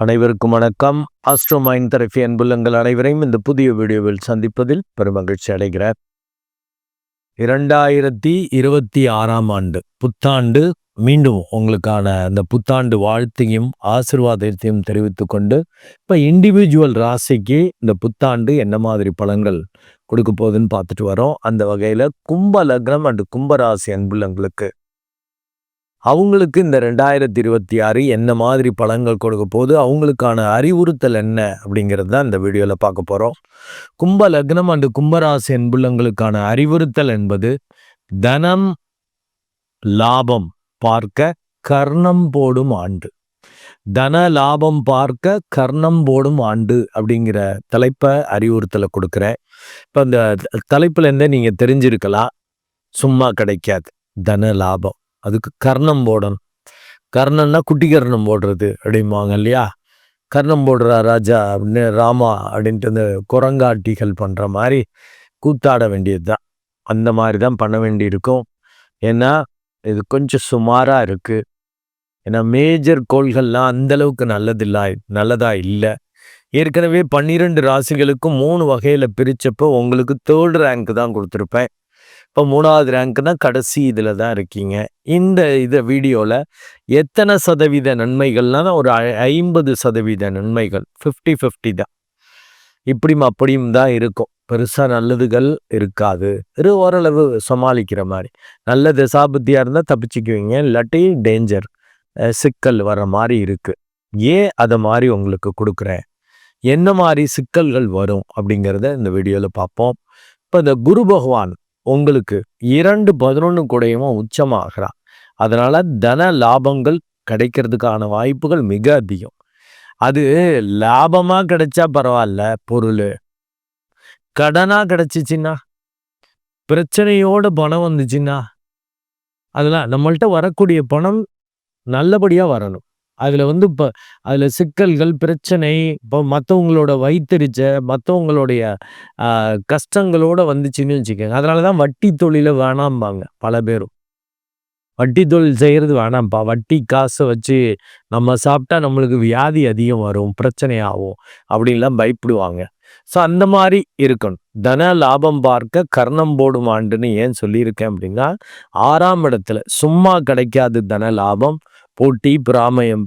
அனைவருக்கும் வணக்கம். Astro mind therapy அன்புள்ளங்கள் அனைவரையும் இந்த புதிய வீடியோவில் சந்திப்பதில் பெருமகிழ்ச்சி அடைகிறார் இரண்டாயிரத்தி இருபத்தி ஆறாம் ஆண்டு புத்தாண்டு மீண்டும் உங்களுக்கான அந்த புத்தாண்டு வாழ்த்தையும் ஆசிர்வாதத்தையும் தெரிவித்து கொண்டு இப்போ இண்டிவிஜுவல் ராசிக்கு இந்த புத்தாண்டு என்ன மாதிரி பலன்கள் கொடுக்க போகுதுன்னு பார்த்துட்டு வரோம். அந்த வகையில் கும்ப லக்னம் அண்டு கும்பராசி அன்புள்ளங்களுக்கு அவங்களுக்கு இந்த ரெண்டாயிரத்தி இருபத்தி ஆறு என்ன மாதிரி பலன்கள் கொடுக்க போது அவங்களுக்கான அறிவுறுத்தல் என்ன அப்படிங்கிறது தான் இந்த வீடியோவில் பார்க்க போகிறோம் கும்ப லக்னம் அண்டு கும்பராசி என்புள்ளங்களுக்கான அறிவுறுத்தல் என்பது தனம் லாபம் பார்க்க கர்ணம் போடும் ஆண்டு. தன லாபம் பார்க்க கர்ணம் போடும் ஆண்டு அப்படிங்கிற தலைப்பை அறிவுறுத்தலை கொடுக்குறேன் இப்போ இந்த தலைப்புலேருந்தே நீங்கள் தெரிஞ்சிருக்கலாம். சும்மா கிடைக்காது. தன லாபம். அதுக்கு கர்ணம் போடணும். கர்ணன்னா குட்டி கர்ணம் போடுறது அப்படிம்பாங்க இல்லையா? கர்ணம் போடுறா ராஜா அப்படின்னு ராமா அப்படின்ட்டு அந்த குரங்காட்டிகள் பண்ணுற மாதிரி கூத்தாட வேண்டியது தான் அந்த மாதிரி தான் பண்ண வேண்டியிருக்கும். ஏன்னா இது கொஞ்சம் சுமாராக இருக்குது ஏன்னா மேஜர் கோள்கள்லாம் அந்தளவுக்கு நல்லதில்லா நல்லதாக இல்லை. ஏற்கனவே பன்னிரெண்டு ராசிகளுக்கும் மூணு வகையில் பிரித்தப்போ உங்களுக்கு தேர்ட் ரேங்க் தான் கொடுத்துருப்பேன். இப்போ மூணாவது ரேங்க்னா கடைசி இதில் தான் இருக்கீங்க. இந்த இதை வீடியோவில் எத்தனை சதவீத நன்மைகள்னா ஒரு ஐம்பது சதவீத நன்மைகள். ஃபிஃப்டி ஃபிஃப்டி தான். இப்படியும் அப்படியும் தான் இருக்கும். பெருசாக நல்லதுகள் இருக்காது. ஒரு ஓரளவு சமாளிக்கிற மாதிரி. நல்ல திசாபுத்தியாக இருந்தால் தப்பிச்சுக்குவீங்க. இல்லாட்டி டேஞ்சர் சிக்கல் வர மாதிரி இருக்குது ஏன் அதை மாதிரி உங்களுக்கு கொடுக்குறேன்? என்ன மாதிரி சிக்கல்கள் வரும் அப்படிங்கிறத இந்த வீடியோவில் பார்ப்போம். இப்போ இந்த குரு பகவான் உங்களுக்கு இரண்டு பதினொன்று கூடையுமா உச்சமாகிறான் அதனால் தன லாபங்கள் கிடைக்கிறதுக்கான வாய்ப்புகள் மிக அதிகம். அது லாபமாக கிடைச்சா பரவாயில்ல பொருள். கடனாக கிடைச்சிச்சின்னா பிரச்சனையோட பணம் வந்துச்சுன்னா அதெல்லாம் நம்மள்கிட்ட வரக்கூடிய பணம் நல்லபடியாக வரணும். அதில் வந்து இப்போ அதில் சிக்கல்கள் பிரச்சனை இப்போ மற்றவங்களோட வைத்தறிச்ச மற்றவங்களுடைய கஷ்டங்களோட வந்துச்சுன்னு வச்சுக்கோங்க. அதனால தான் வட்டி தொழிலை வேணாம்பாங்க பல பேரும். வட்டி தொழில் செய்கிறது வேணாம்ப்பா. வட்டி காசை வச்சு நம்ம சாப்பிட்டா நம்மளுக்கு வியாதி அதிகம் வரும் பிரச்சனை ஆகும் அப்படின்லாம் பயப்படுவாங்க. ஸோ அந்த மாதிரி இருக்கணும். தன லாபம் பார்க்க கர்ணம் போடும் ஆண்டுன்னு ஏன் சொல்லியிருக்கேன் அப்படின்னா ஆறாம் இடத்துல சும்மா கிடைக்காது தன லாபம் போட்டி பிராமயம்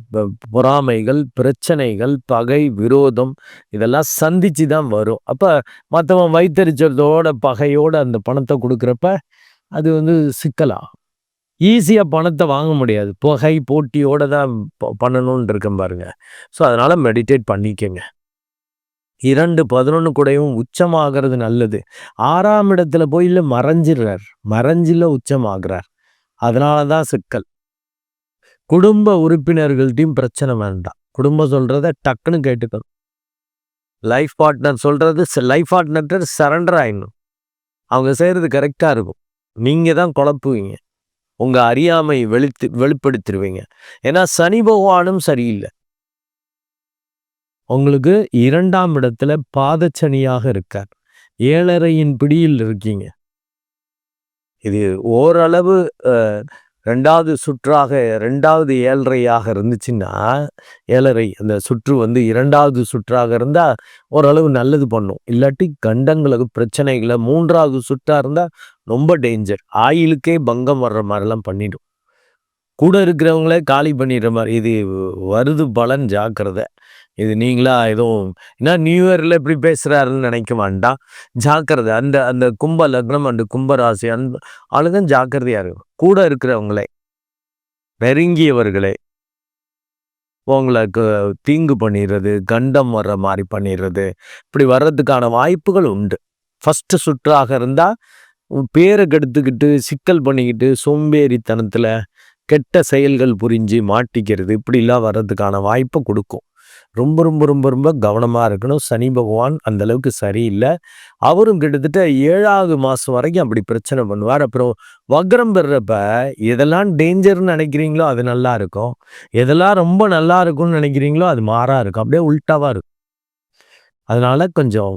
பொறாமைகள் பிரச்சனைகள் பகை விரோதம் இதெல்லாம் சந்திச்சு தான் வரும். அப்போ மற்றவன் வைத்தறிச்சதோட பகையோடு அந்த பணத்தை கொடுக்குறப்ப அது வந்து சிக்கலாம் ஈஸியாக பணத்தை வாங்க முடியாது. புகை போட்டியோட தான் பண்ணணும்னு இருக்கேன் பாருங்க. ஸோ அதனால் மெடிடேட் பண்ணிக்கங்க. இரண்டு பதினொன்று கூடையும் உச்சமாகிறது நல்லது. ஆறாம் இடத்துல போய் இல்லை மறைஞ்சிடுறார். மறைஞ்சில உச்சமாகிறார். அதனால தான் சிக்கல். குடும்ப உறுப்பினர்கள்ட்டையும் பிரச்சனை வேண்டாம். குடும்பம் சொல்கிறத டக்குன்னு கேட்டுக்கணும். லைஃப் பார்ட்னர் சொல்கிறது லைஃப் பார்ட்னர் சரண்டர் ஆயிடணும். அவங்க செய்கிறது கரெக்டாக இருக்கும். நீங்கள் தான் குழப்புவீங்க. உங்கள் அறியாமை வெளித்து வெளிப்படுத்திடுவீங்க. ஏன்னா சனி பகவானும் சரியில்லை. உங்களுக்கு இரண்டாம் இடத்துல பாதச்சனியாக இருக்கார். ஏழரையின் பிடியில் இருக்கீங்க. இது ஓரளவு ரெண்டாவது சுற்றாக ரெண்டாவது ஏழரையாக இருந்துச்சுன்னா ஏழரை அந்த சுற்று வந்து இரண்டாவது சுற்றாக இருந்தால் ஓரளவு நல்லது பண்ணும். இல்லாட்டி கண்டங்களுக்கு பிரச்சனைகளை மூன்றாவது சுற்றாக இருந்தால் ரொம்ப டேஞ்சர் ஆயிலுக்கே பங்கம் வர்ற மாதிரிலாம் பண்ணிடும். கூட இருக்கிறவங்களே காலி பண்ணிடுற மாதிரி இது வருது பலன் ஜாக்கிரதை. இது நீங்களா எதுவும் ஏன்னா நியூ இயரில் இப்படி பேசுகிறாருன்னு நினைக்க வேண்டாம். ஜாக்கிரதை. அந்த அந்த கும்ப லக்னம் அண்டு கும்பராசி அந்த ஆளுங்க ஜாக்கிரதையாக இருக்கும். கூட இருக்கிறவங்களே நெருங்கியவர்களே உங்களுக்கு தீங்கு பண்ணிடுறது கண்டம் வர்ற மாதிரி பண்ணிடுறது. இப்படி வர்றதுக்கான வாய்ப்புகள் உண்டு. ஃபஸ்ட்டு சுற்றாக இருந்தால் பேரை கெடுத்துக்கிட்டு சிக்கல் பண்ணிக்கிட்டு சோம்பேறித்தனத்தில் கெட்ட செயல்கள் புரிஞ்சு மாட்டிக்கிறது இப்படிலாம் வர்றதுக்கான வாய்ப்பை கொடுக்கும். ரொம்ப ரொம்ப ரொம்ப ரொம்ப கவனமாக இருக்கணும். சனி பகவான் அந்த அளவுக்கு சரியில்லை. அவரும் கிட்டத்தட்ட ஏழாவது மாதம் வரைக்கும் அப்படி பிரச்சனை பண்ணுவார். அப்புறம் வக்ரம் பெறப்ப எதெல்லாம் டேஞ்சர்னு நினைக்கிறீங்களோ அது நல்லா இருக்கும். எதெல்லாம் ரொம்ப நல்லா இருக்கும்னு நினைக்கிறீங்களோ அது மாறா இருக்கும். அப்படியே உல்ட்டாவாக இருக்கும். அதனால் கொஞ்சம்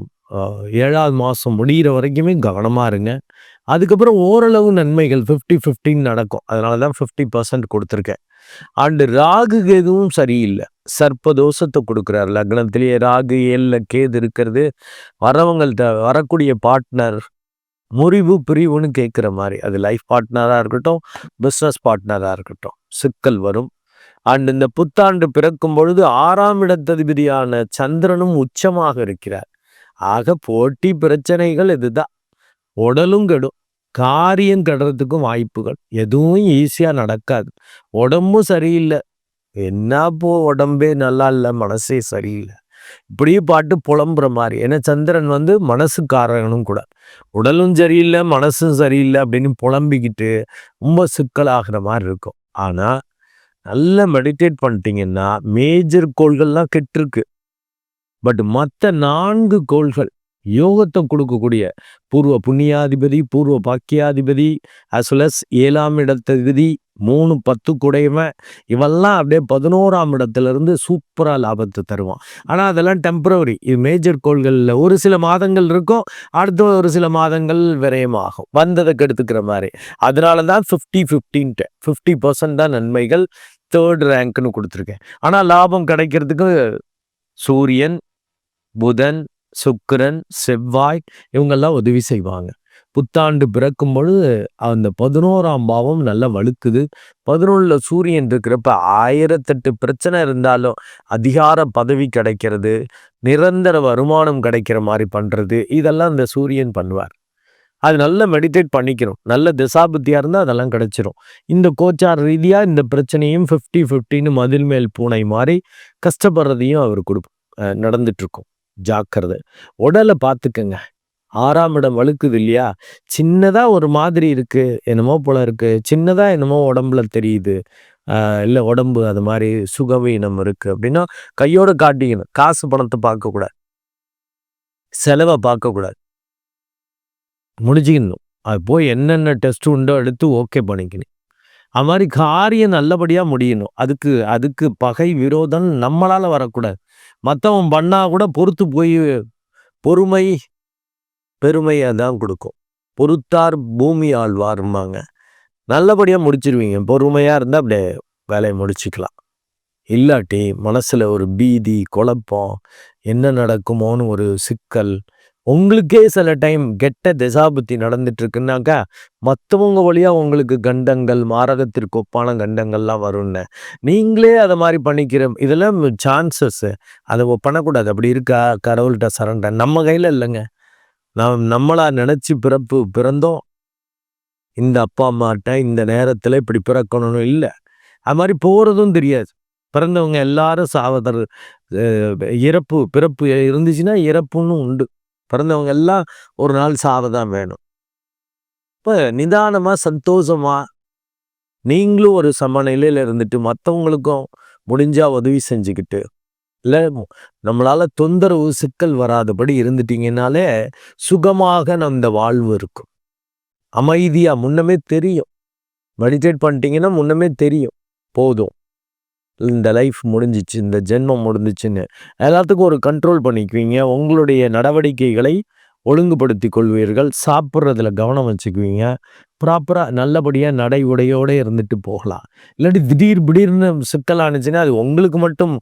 ஏழாவது மாதம் முடிகிற வரைக்குமே கவனமாக இருங்க. அதுக்கப்புறம் ஓரளவு நன்மைகள் ஃபிஃப்டி ஃபிஃப்டின்னு நடக்கும். அதனால தான் ஃபிஃப்டி பர்சன்ட் கொடுத்துருக்கேன். அண்டு ராகு கேதுவும் சரியில்லை. சர்ப்பதோஷத்தை கொடுக்குறார். லக்னத்திலேயே ராகு ஏழில் கேது இருக்கிறது. வரவங்கள்ட்ட வரக்கூடிய பார்ட்னர் முறிவு பிரிவுன்னு கேட்குற மாதிரி. அது லைஃப் பார்ட்னராக இருக்கட்டும் பிஸ்னஸ் பார்ட்னராக இருக்கட்டும். சிக்கல் வரும். அண்ட் இந்த புத்தாண்டு பிறக்கும் பொழுது ஆறாம் இடத்ததிபதியான சந்திரனும் உச்சமாக இருக்கிறார். ஆக போட்டி பிரச்சனைகள் இதுதான். உடலும் கெடும். காரியம் கெடுறதுக்கும் வாய்ப்புகள். எதுவும் ஈஸியாக நடக்காது. உடம்பும் சரியில்லை. என்ன போ உடம்பே நல்லா இல்லை மனசே சரியில்லை. இப்படியே பாட்டு புலம்புற மாதிரி. ஏன்னா சந்திரன் வந்து மனசுக்காரனும் கூட. உடலும் சரியில்லை மனசும் சரியில்லை அப்படின்னு புலம்பிக்கிட்டு ரொம்ப சிக்கலாகிற மாதிரி இருக்கும். ஆனால் நல்லா மெடிடேட் பண்ணிட்டீங்கன்னா மேஜர் கோள்கள்லாம் கெட்டிருக்கு. பட் மற்ற நான்கு கோள்கள் யோகத்தை கொடுக்கக்கூடிய பூர்வ புண்ணியாதிபதி பூர்வ பாக்கியாதிபதி அஸ் வெல் அஸ் ஏழாம் இடத்ததிபதி மூணு பத்து குடையவன் இவெல்லாம் அப்படியே பதினோராம் இடத்துலேருந்து சூப்பராக லாபத்தை தருவான். ஆனால் அதெல்லாம் டெம்பரவரி இது மேஜர் கோள்களில் ஒரு சில மாதங்கள் இருக்கும் அடுத்த ஒரு சில மாதங்கள் விரயமாகும். வந்ததுக்கு எடுத்துக்கிற மாதிரி. அதனால தான் ஃபிஃப்டி ஃபிஃப்டின்ட்டு ஃபிஃப்டி பர்சன்ட் தான் நன்மைகள். தேர்ட் ரேங்க்னு கொடுத்துருக்கேன். ஆனால் லாபம் கிடைக்கிறதுக்கு சூரியன் புதன் சுக்கிரன் செவ்வாய் இவங்கெல்லாம் உதவி செய்வாங்க. புத்தாண்டு பிறக்கும் பொழுது அந்த பதினோராம் பாவம் நல்லா வழுக்குது. பதினொன்றில் சூரியன் இருக்கிறப்ப ஆயிரத்தெட்டு பிரச்சனை இருந்தாலும் அதிகார பதவி கிடைக்கிறது நிரந்தர வருமானம் கிடைக்கிற மாதிரி பண்ணுறது இதெல்லாம் இந்த சூரியன் பண்ணுவார். அது நல்லா மெடிடேட் பண்ணிக்கணும். நல்ல திசாபுத்தியாக இருந்தால் அதெல்லாம் கிடச்சிரும். இந்த கோச்சார் ரீதியாக இந்த பிரச்சனையும் ஃபிஃப்டி ஃபிஃப்டின்னு மதில் மேல் பூனை மாதிரி கஷ்டப்படுறதையும் அவர் கொடுப்போம் நடந்துட்டுருக்கும். ஜாக்கிரதை. உடலை பார்த்துக்கங்க. ஆறாம் இடம் வழுக்குது இல்லையா? சின்னதாக ஒரு மாதிரி இருக்குது என்னமோ போல இருக்குது சின்னதாக என்னமோ உடம்புல தெரியுது. இல்லை உடம்பு அது மாதிரி சுகவீனம் இருக்குது அப்படின்னா கையோடு காட்டிக்கணும். காசு பணத்தை பார்க்கக்கூடாது. செலவை பார்க்கக்கூடாது. முடிஞ்சிக்கணும். அது போய் என்னென்ன டெஸ்ட் உண்டோ எடுத்து ஓகே பண்ணிக்கணும். அது மாதிரி காரியம் நல்லபடியாக முடியணும். அதுக்கு அதுக்கு பகை விரோதம் நம்மளால் வரக்கூடாது. மற்றவன் பண்ணால் கூட பொறுத்து போய் பொறுமை பெருமையை தான் கொடுக்கும். பொறுத்தார் பூமி ஆழ்வார்ம்பாங்க. நல்லபடியாக முடிச்சிருவீங்க. பொறுமையாக இருந்தால் அப்படியே வேலையை முடிச்சுக்கலாம். இல்லாட்டி மனசில் ஒரு பீதி குழப்பம் என்ன நடக்குமோன்னு ஒரு சிக்கல் உங்களுக்கே சில டைம் கெட்ட திசாபுத்தி நடந்துட்டு இருக்குன்னாக்கா மற்றவங்க வழியாக உங்களுக்கு கண்டங்கள் மாரகத்திற்கு ஒப்பான கண்டங்கள்லாம் வரும்னு. நீங்களே அதை மாதிரி பண்ணிக்கிற இதெல்லாம் சான்சஸ் அதை பண்ணக்கூடாது. அப்படி இருக்கா? கடவுள்கிட்ட சரண்டர் நம்ம கையில் இல்லைங்க. நாம் நம்மளா நினச்சி பிறப்பு பிறந்தோம். இந்த அப்பா அம்மாட்ட இந்த நேரத்தில் இப்படி பிறக்கணும்னு இல்லை. அது மாதிரி போகிறதும் தெரியாது. பிறந்தவங்க எல்லாரும் சாவதர் இறப்பு பிறப்பு இருந்துச்சுன்னா இறப்புன்னு உண்டு. பிறந்தவங்க எல்லாம் ஒரு நாள் சாவதான் வேணும். இப்போ நிதானமாக சந்தோஷமாக நீங்களும் ஒரு சமநிலையில் இருந்துட்டு மற்றவங்களுக்கும் முடிஞ்சால் உதவி செஞ்சுக்கிட்டு இல்லை நம்மளால் தொந்தரவு சிக்கல் வராதபடி இருந்துட்டீங்கனாலே சுகமாக அந்த வாழ்வு இருக்கும். அமைதியாக முன்னமே தெரியும். மெடிடேட் பண்ணிட்டீங்கன்னா முன்னமே தெரியும். போதும். இந்த லைஃப் முடிஞ்சிச்சு இந்த ஜென்மம் முடிஞ்சிச்சுன்னு எல்லாத்துக்கும் ஒரு கண்ட்ரோல் பண்ணிக்குவீங்க. உங்களுடைய நடவடிக்கைகளை ஒழுங்குபடுத்தி கொள்வீர்கள். சாப்பிட்றதுல கவனம் வச்சுக்குவீங்க. ப்ராப்பராக நல்லபடியாக நடை உடையோடு இருந்துட்டு போகலாம். இல்லாட்டி திடீர் திடீர்னு சிக்கலானுச்சுன்னா அது உங்களுக்கு மட்டும்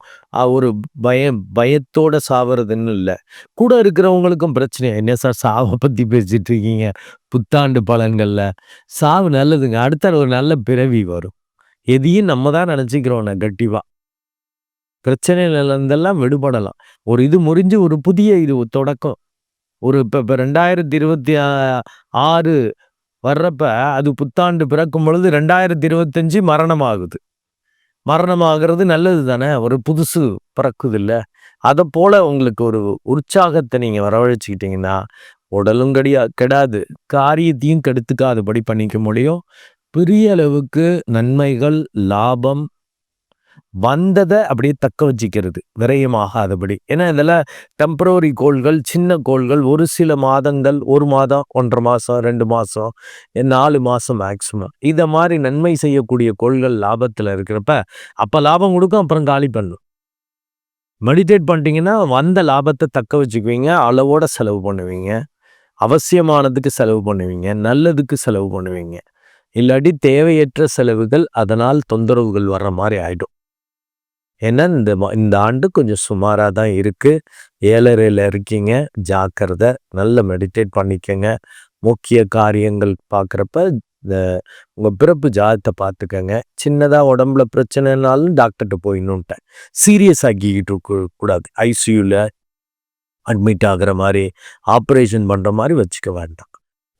ஒரு பயம் பயத்தோட சாவறதுன்னு இல்லை. கூட இருக்கிறவங்களுக்கும் பிரச்சனை. என்ன சார் சாவை பற்றி பேசிகிட்டு இருக்கீங்க? புத்தாண்டு பலன்களில். சாவு நல்லதுங்க. அடுத்த ஒரு நல்ல பிறவி வரும். எதையும் நம்ம தான் நினச்சிக்கிறோம் நெகட்டிவாக பிரச்சனையிலேருந்தெல்லாம் விடுபடலாம். ஒரு இது முறிஞ்சு ஒரு புதிய இது தொடக்கம். ஒரு இப்போ இப்போ ரெண்டாயிரத்தி இருபத்தி ஆறு வர்றப்ப அது புத்தாண்டு பிறக்கும் பொழுது ரெண்டாயிரத்தி இருபத்தஞ்சி மரணம் ஆகுது நல்லது தானே ஒரு புதுசு பிறக்குது இல்லை அதை போல் உங்களுக்கு ஒரு உற்சாகத்தை நீங்கள் வரவழைச்சிக்கிட்டிங்கன்னா உடலும் கிடையா கெடாது. காரியத்தையும் கெடுத்துக்காதபடி பண்ணிக்க முடியும். பெரிய அளவுக்கு நன்மைகள் லாபம் வந்ததை அப்படியே தக்க வச்சுக்கிறது. விரயமாகாதபடி. ஏன்னா இதெல்லாம் டெம்பரவரி கோள்கள் சின்ன கோள்கள் ஒரு சில மாதங்கள் ஒரு மாதம் ஒன்றரை மாதம் ரெண்டு மாதம் நாலு மாதம் மேக்சிமம் இதை மாதிரி நன்மை செய்யக்கூடிய கோள்கள் லாபத்தில் இருக்கிறப்ப அப்போ லாபம் கொடுக்கும் அப்புறம் காலி பண்ணும். மெடிடேட் பண்ணிட்டீங்கன்னா வந்த லாபத்தை தக்க வச்சுக்குவீங்க அளவோட செலவு பண்ணுவீங்க. அவசியமானதுக்கு செலவு பண்ணுவீங்க நல்லதுக்கு செலவு பண்ணுவீங்க. இல்லாட்டி தேவையற்ற செலவுகள் அதனால் தொந்தரவுகள் வர்ற மாதிரி ஆகிடும் ஏன்னா இந்த இந்த ஆண்டு கொஞ்சம் சுமாராக தான் இருக்குது ஏழரையில் இருக்கீங்க. ஜாக்கிரதை நல்ல மெடிடேட் பண்ணிக்கோங்க. முக்கிய காரியங்கள் பார்க்குறப்ப இந்த உங்கள் பிறப்பு ஜாதத்தை பார்த்துக்கங்க சின்னதாக உடம்புல பிரச்சனைனாலும் டாக்டர்கிட்ட போயிடணுன்ட்டேன் சீரியஸ் ஆக்கிக்கிட்டு கூடாது. ஐசியூவில் அட்மிட் ஆகிற மாதிரி ஆப்ரேஷன் பண்ணுற மாதிரி வச்சுக்க வேண்டாம்.